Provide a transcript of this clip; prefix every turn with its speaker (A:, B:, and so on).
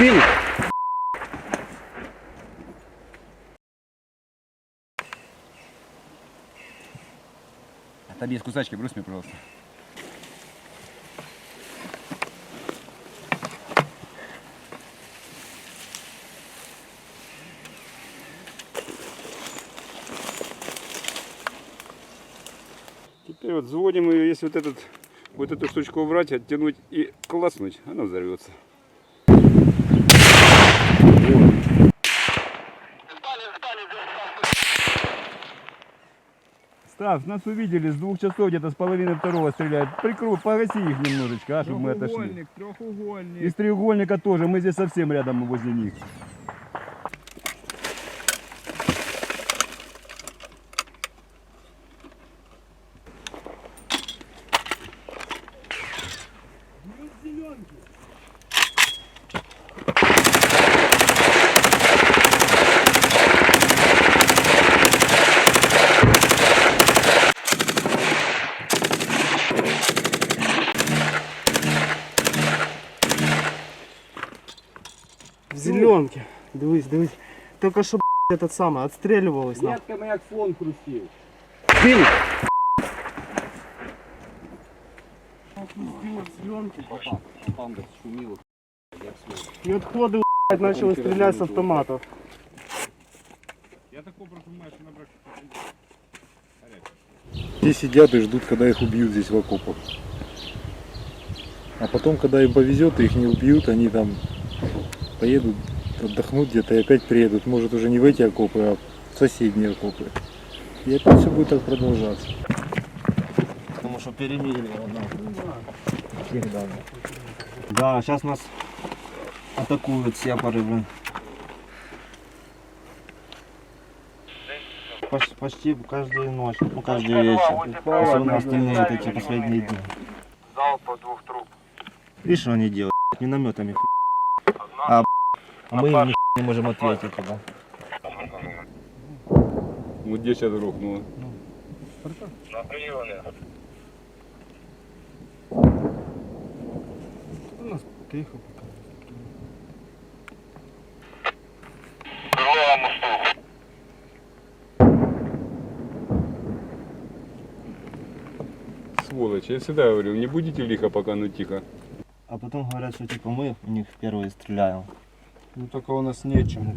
A: Бил!
B: Там есть кусачки, брось мне, пожалуйста. Теперь вот заводим ее, если вот этот, вот эту штучку убрать, оттянуть и класснуть, она взорвется. Став, нас увидели с двух часов, где-то с половины второго стреляют. Прикрой, погаси их немножечко, а, чтобы мы отошли.
C: Треугольник, треугольник.
B: Из треугольника тоже, мы здесь совсем рядом возле них.
A: В зеленке. Дивись, дивись. Только що б***ь, этот самый отстреливалось нам.
C: Ветками як слон хрустів.
A: Бил!
C: Там десь шуміло.
A: И отходы б***ь, начали стрелять с автоматов.
B: Я так образом понимаю, что набрать.
D: Те сидят и ждут, когда их убьют здесь в окопах. А потом, когда им повезет, и их не убьют, они там поедут отдохнут где-то и опять приедут. Может уже не в эти окопы, а в соседние окопы. И опять все будет так продолжаться.
A: Потому что перемирие Всегда. Да, сейчас нас атакуют блин. Поч- почти каждую ночь, ну каждый вечер. Особенно остальные вот эти последние дни.
E: Залпа двух труб.
A: Видишь, что они делают? Минометами. А, а мы им не можем ответить тогда.
B: Вот где сейчас рухнуло.
E: На приеме.
A: У нас тихо.
E: Крыло мосту.
B: Сволочь, я всегда говорил, не будете лихо, пока ну тихо.
A: А потом говорят, что типа мы в них первые стреляем.
C: Ну только у нас нечему.